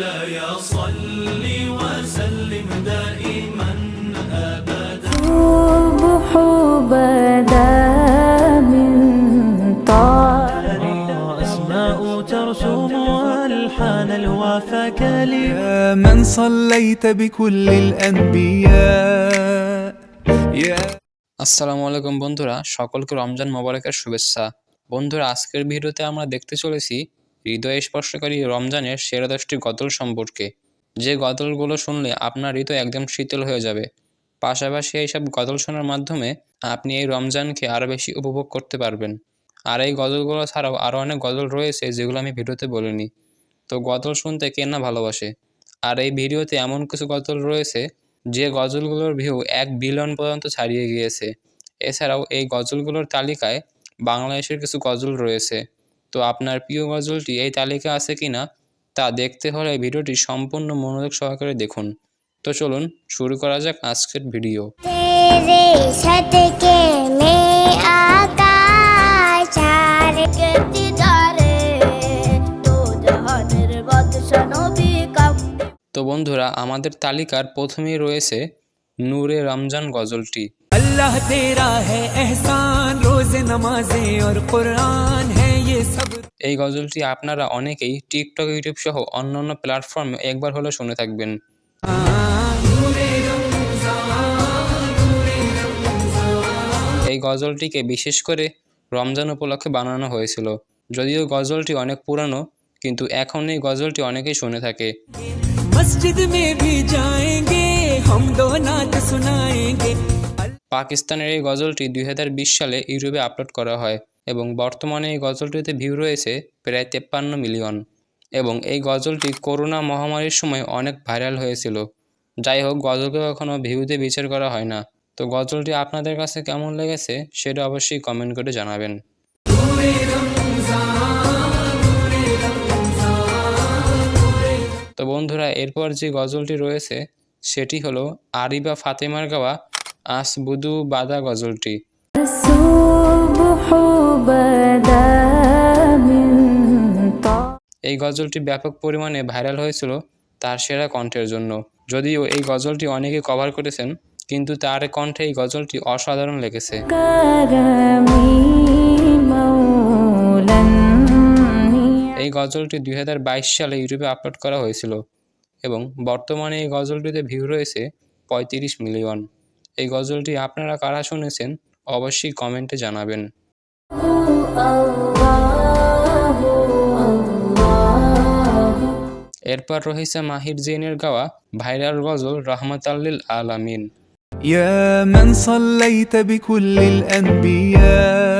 مولاي صل وسلم دائما أبدا الصبح بدا من طال أسماء ترسم ألحان الوفا كلمات يا من صليت بكل الأنبياء يا আসসালামু আলাইকুম বন্ধুরা সকলকে রমজান মোবারকের শুভেচ্ছা বন্ধুরা আজকের ভিডিওতে আমরা দেখতে চলেছি হৃদয় স্পর্শকারী রমজানের সেরা দশটি গজল সম্পর্কে। যে গজলগুলো শুনলে আপনার হৃদয় একদম শীতল হয়ে যাবে। পাশাপাশি এইসব গজল শোনার মাধ্যমে আপনি এই রমজানকে আরও বেশি উপভোগ করতে পারবেন। আর এই গজলগুলো ছাড়াও আরও অনেক গজল রয়েছে যেগুলো আমি ভিডিওতে বলিনি। তো গজল শুনতে কে না ভালোবাসে? আর এই ভিডিওতে এমন কিছু গজল রয়েছে যে গজলগুলোর ভিউ এক বিলিয়ন পর্যন্ত ছাড়িয়ে গিয়েছে। এছাড়াও এই গজলগুলোর তালিকায় বাংলাদেশের কিছু গজল রয়েছে। তো আপনার প্রিয় গজলটি এই তালিকা আছে কি না তা দেখতে হলে ভিডিওটি সম্পূর্ণ মনোযোগ সহকারে দেখুন। তো চলুন শুরু করা যাক আজকের ভিডিও। তো বন্ধুরা আমাদের তালিকার প্রথমেই রয়েছে নূরে রমজান গজলটি। अल्लाह तेरा है एहसान रोज नमाजें और कुरान है ये सब এই গজলটি আপনারা অনেকেই টিকটক ইউটিউব সহ অন্যান্য প্ল্যাটফর্মে একবার হলেও শুনে থাকবেন এই গজলটিকে বিশেষ করে রমজান উপলক্ষে বানানো হয়েছিল যদিও গজলটি অনেক পুরানো কিন্তু এখন এই গজলটি অনেকেই শুনে থাকে मस्जिद में भी जाएंगे हम दो नात सुनाएंगे পাকিস্তানের এই গজলটি দুই হাজার বিশ সালে ইউটিউবে আপলোড করা হয় এবং বর্তমানে এই গজলটিতে ভিউ রয়েছে প্রায় তেপ্পান্ন মিলিয়ন। এবং এই গজলটি করোনা মহামারীর সময় অনেক ভাইরাল হয়েছিল। যাই হোক গজলকে কখনো ভিউতে বিচার করা হয় না। তো গজলটি আপনাদের কাছে কেমন লেগেছে সেটা অবশ্যই কমেন্ট করে জানাবেন। তো বন্ধুরা, এরপর যে গজলটি রয়েছে সেটি হলো আরিবা ফাতেমার গাওয়া আসবুদু বাদা গজলটি। এই গজলটি ব্যাপক পরিমাণে ভাইরাল হয়েছিল তার সেরা কণ্ঠের জন্য। যদিও এই গজলটি অনেকে কভার করেছেন, কিন্তু তার কণ্ঠে এই গজলটি অসাধারণ লেগেছে। এই গজলটি দুই হাজার বাইশ সালে ইউটিউবে আপলোড করা হয়েছিল এবং বর্তমানে এই গজলটিতে ভিউ রয়েছে পঁয়ত্রিশ মিলিয়ন। এই গজলটি আপনারা কারা শুনেছেন অবশ্যই কমেন্টে জানাবেন এরপর রয়েছে মাহির জৈনের গাওয়া ভাইরাল গজল রহমত আল্লিল আলামিন يا من صليت بكل الأنبياء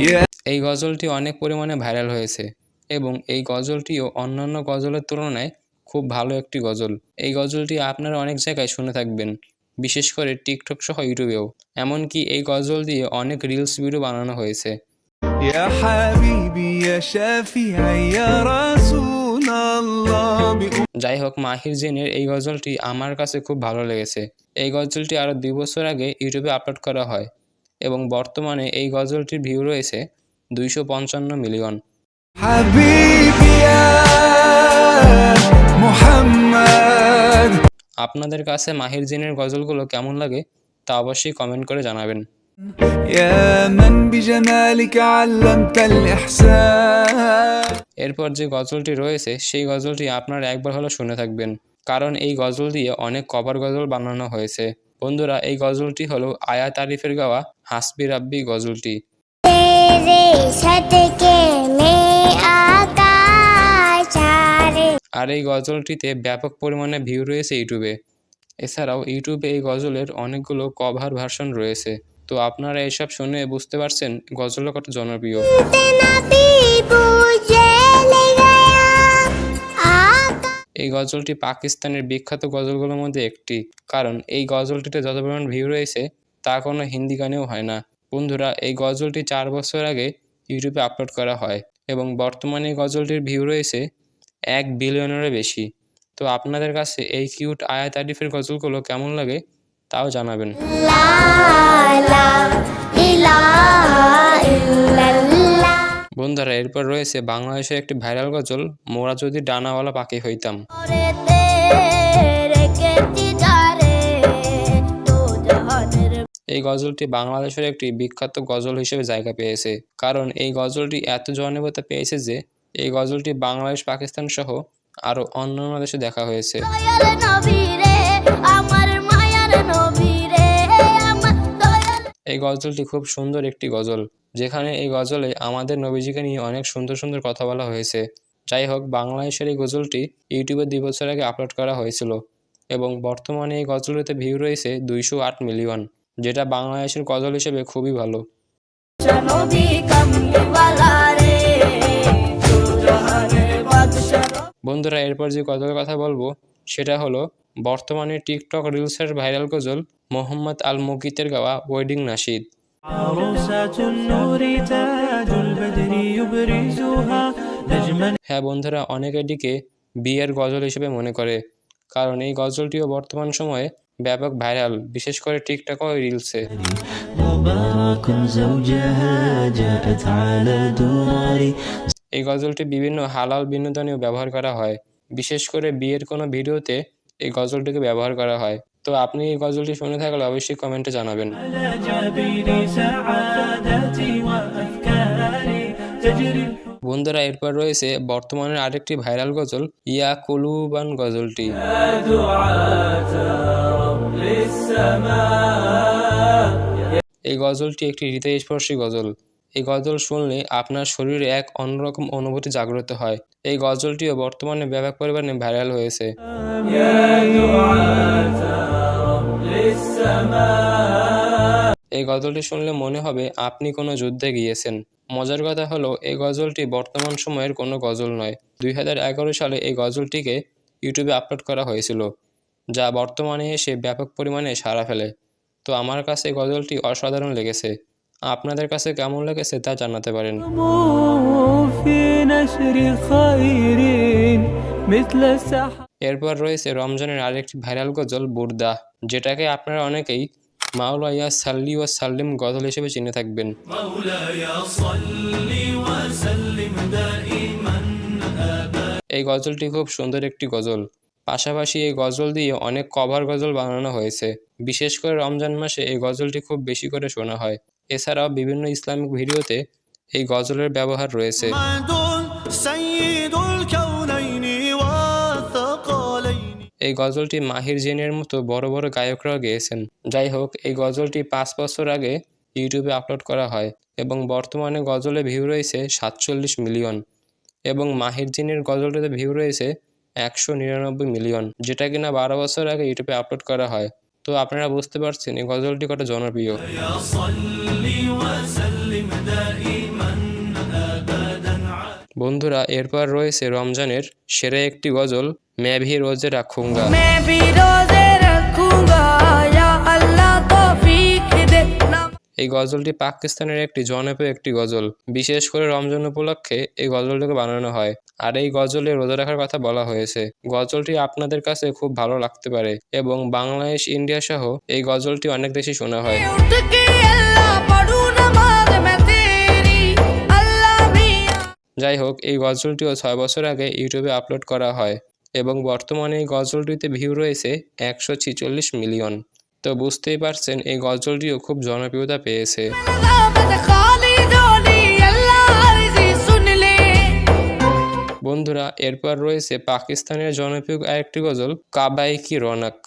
يا এই গজলটি অনেক পরিমাণে ভাইরাল হয়েছে এবং এই গজলটিও অন্যান্য গজলের তুলনায় খুব ভালো একটি গজল এই গজলটি আপনারা অনেক জায়গায় শুনে থাকবেন বিশেষ করে টিকটক সহ ইউটিউবেও এমনকি এই গজল দিয়ে অনেক রিলস ভিডিও বানানো হয়েছে يا حبيبي يا شافعي يا رسول الله بأم যাই হোক মাহির জেনের এই গজলটি আমার কাছে খুব ভালো লেগেছে এই গজলটি আরও দুই বছর আগে ইউটিউবে আপলোড করা হয় এবং বর্তমানে এই গজলটির ভিউ রয়েছে দুইশো পঞ্চান্ন মিলিয়ন حبيبي يا محمد আপনাদের কাছে মাহির জিনের গজলগুলো কেমন লাগে তা অবশ্যই কমেন্ট করে জানাবেন। এরপর যে গজলটি রয়েছে সেই গজলটি আপনারা একবার হলো শুনে থাকবেন কারণ এই গজল দিয়ে অনেক কভার গজল বানানো হয়েছে। বন্ধুরা এই গজলটি হলো আয়া তারিফের গাওয়া হাসবি রাব্বি গজলটি। আর এই গজলটিতে ব্যাপক পরিমাণে ভিউ রয়েছে ইউটিউবে। এছাড়াও ইউটিউবে এই গজলের অনেকগুলো কভার ভার্সন রয়েছে। তো আপনারা এসব শুনে বুঝতে পারছেন গজল কত জনপ্রিয়। এই গজলটি পাকিস্তানের বিখ্যাত গজলগুলোর মধ্যে একটি। কারণ এই গজলটিতে যত পরিমাণ ভিউ রয়েছে, তা কোনো হিন্দি গানেও হয় না। বন্ধুরা, এই গজলটি চার বছর আগে ইউটিউবে আপলোড করা হয় এবং বর্তমানে এই গজলটির ভিউ রয়েছে এক বিলিয়নেরও বেশি। তো আপনাদের কাছে এই কিউট আয়া তারিফের গজলগুলো কেমন লাগে তাও জানাবেন। বন্ধুরা, এরপর রয়েছে বাংলাদেশের একটি ভাইরাল গজল, মোরা যদি ডানাওয়ালা পাখি হইতাম। এই গজলটি বাংলাদেশের একটি বিখ্যাত গজল হিসেবে জায়গা পেয়েছে, কারণ এই গজলটি এত জনপ্রিয়তা পেয়েছে যে এই গজলটি বাংলাদেশ পাকিস্তান সহ আরও অন্যান্য দেশে দেখা হয়েছে। এই গজলটি খুব সুন্দর একটি গজল যেখানে এই গজলে আমাদের নবীজিকে নিয়ে অনেক সুন্দর সুন্দর কথা বলা হয়েছে। যাই হোক বাংলাদেশের এই গজলটি ইউটিউবে দুই বছর আগে আপলোড করা হয়েছিল এবং বর্তমানে এই গজলটিতে ভিউ রয়েছে দুইশো আট মিলিয়ন যেটা বাংলাদেশের গজল হিসেবে খুবই ভালো। বন্ধুরা, এরপর যে কথার কথা বলব, সেটা হলো, বর্তমানে টিকটক রিলসের ভাইরাল গজল মোহাম্মদ আল মুকিতের গাওয়া ওয়েডিং নাসিদ। হ্যাঁ বন্ধুরা অনেকেটিকে বিয়ের গজল হিসেবে মনে করে, কারণ এই গজলটিও বর্তমান সময়ে ব্যাপক ভাইরাল বিশেষ করে টিকটক ও রিলসে। এই গজলটি বিভিন্ন হালাল বিনোদনেও ব্যবহার করা হয়। বিশেষ করে বিয়ের কোনো ভিডিওতে এই গজলটিকে ব্যবহার করা হয়। তো আপনি এই গজলটি শুনে থাকলে অবশ্যই কমেন্টে জানাবেন। বন্ধুরা, এরপর রয়েছে বর্তমানের আরেকটি ভাইরাল গজল, ইয়া কলুবান গজলটি। এই গজলটি একটি হৃদয়স্পর্শী গজল। এই গজল শুনলে আপনার শরীরে এক অন্যরকম অনুভূতি জাগ্রত হয়। এই গজলটিও বর্তমানে ব্যাপক পরিমাণে ভাইরাল হয়েছে। এই গজলটি শুনলে মনে হবে আপনি কোনো যুদ্ধে গিয়েছেন। মজার কথা হলো, এই গজলটি বর্তমান সময়ের কোনো গজল নয়। দুই সালে এই গজলটিকে ইউটিউবে আপলোড করা হয়েছিল, যা বর্তমানে এসে ব্যাপক পরিমাণে সাড়া ফেলে। তো আমার কাছে গজলটি অসাধারণ লেগেছে। আপনাদের কাছে কেমন লেগেছে তা জানাতে পারেন। এরপর রয়েছে রমজানের আরেকটি ভাইরাল গজল, বুর্দা, যেটাকে আপনারা অনেকেই মাওলাইয়া সাল্লি ও সাল্লিম গজল হিসেবে চিনে থাকবেন। এই গজলটি খুব সুন্দর একটি গজল। পাশাপাশি এই গজল দিয়ে অনেক কভার গজল বানানো হয়েছে। বিশেষ করে রমজান মাসে এই গজলটি খুব বেশি করে শোনা হয়। এছাড়াও বিভিন্ন ইসলামিক ভিডিওতে এই গজলের ব্যবহার রয়েছে। এই গজলটি মাহির জেনের মতো বড় বড় গায়করাও গেয়েছেন। যাই হোক, এই গজলটি পাঁচ বছর আগে ইউটিউবে আপলোড করা হয় এবং বর্তমানে গজলে ভিউ রয়েছে সাতচল্লিশ মিলিয়ন এবং মাহির জিনের গজলটিতে ভিউ রয়েছে একশো নিরানব্বই মিলিয়ন, যেটা কিনা বারো বছর আগে ইউটিউবে আপলোড করা হয়। তো আপনারা বুঝতে পারছেন এই গজলটি কত জনপ্রিয়। বন্ধুরা, এরপর রয়েছে রমজানের সেরা একটি গজল ম্যাভি রোজে রাখুঙ্গা এই গজলটি পাকিস্তানের একটি জনপ্রিয় একটি গজল। বিশেষ করে রমজান উপলক্ষে এই গজলটিকে বানানো হয়। আর এই গজলে রোজা রাখার কথা বলা হয়েছে। গজলটি আপনাদের কাছে খুব ভালো লাগতে পারে এবং বাংলাদেশ ইন্ডিয়া সহ এই গজলটি অনেক দেশে শোনা হয়। যাই হোক এই গজলটিও ছয় বছর আগে ইউটিউবে আপলোড করা হয় এবং বর্তমানে এই গজলটিতে ভিউ রয়েছে একশো ছেচল্লিশ মিলিয়ন। তো বুঝতেই পারছেন, এই গজলটিও খুব জনপ্রিয়তা পেয়েছে। বন্ধুরা, এরপর রয়েছে পাকিস্তানের জনপ্রিয় আরেকটি গজল কাবাই কি রনক।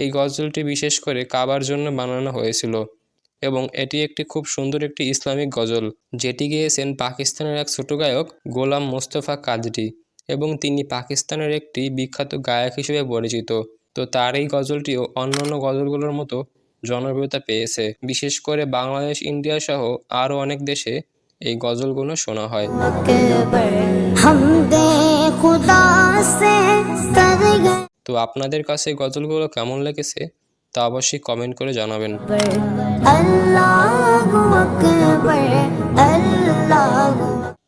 এই গজলটি বিশেষ করে কাবার জন্য বানানো হয়েছিল এবং এটি একটি খুব সুন্দর একটি ইসলামিক গজল, যেটি গিয়েছেন পাকিস্তানের এক ছোট গায়ক গোলাম মোস্তফা কাজটি এবং তিনি পাকিস্তানের একটি বিখ্যাত গায়ক হিসেবে পরিচিত। তো তার এই গজলটিও অন্যান্য গজলগুলোর মতো জনপ্রিয়তা পেয়েছে। বিশেষ করে বাংলাদেশ ইন্ডিয়া সহ আরও অনেক দেশে এই গজলগুলো শোনা হয়। তো আপনাদের কাছে গজলগুলো কেমন লেগেছে? তা অবশ্যই কমেন্ট করে জানাবেন।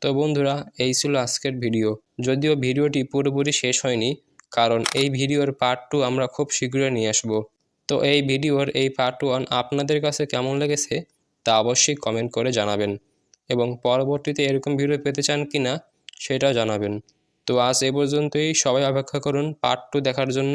তো বন্ধুরা এই ছিল আজকের ভিডিও। যদিও ভিডিওটি পুরোপুরি শেষ হয়নি কারণ এই ভিডিওর পার্ট টু আমরা খুব শীঘ্রই নিয়ে আসব। তো এই ভিডিওর এই পার্ট ওয়ান আপনাদের কাছে কেমন লেগেছে তা অবশ্যই কমেন্ট করে জানাবেন। এবং পরবর্তীতে এরকম ভিডিও পেতে চান কি না সেটাও জানাবেন। তো আজ এ পর্যন্তই সবাই অপেক্ষা করুন পার্ট টু দেখার জন্য।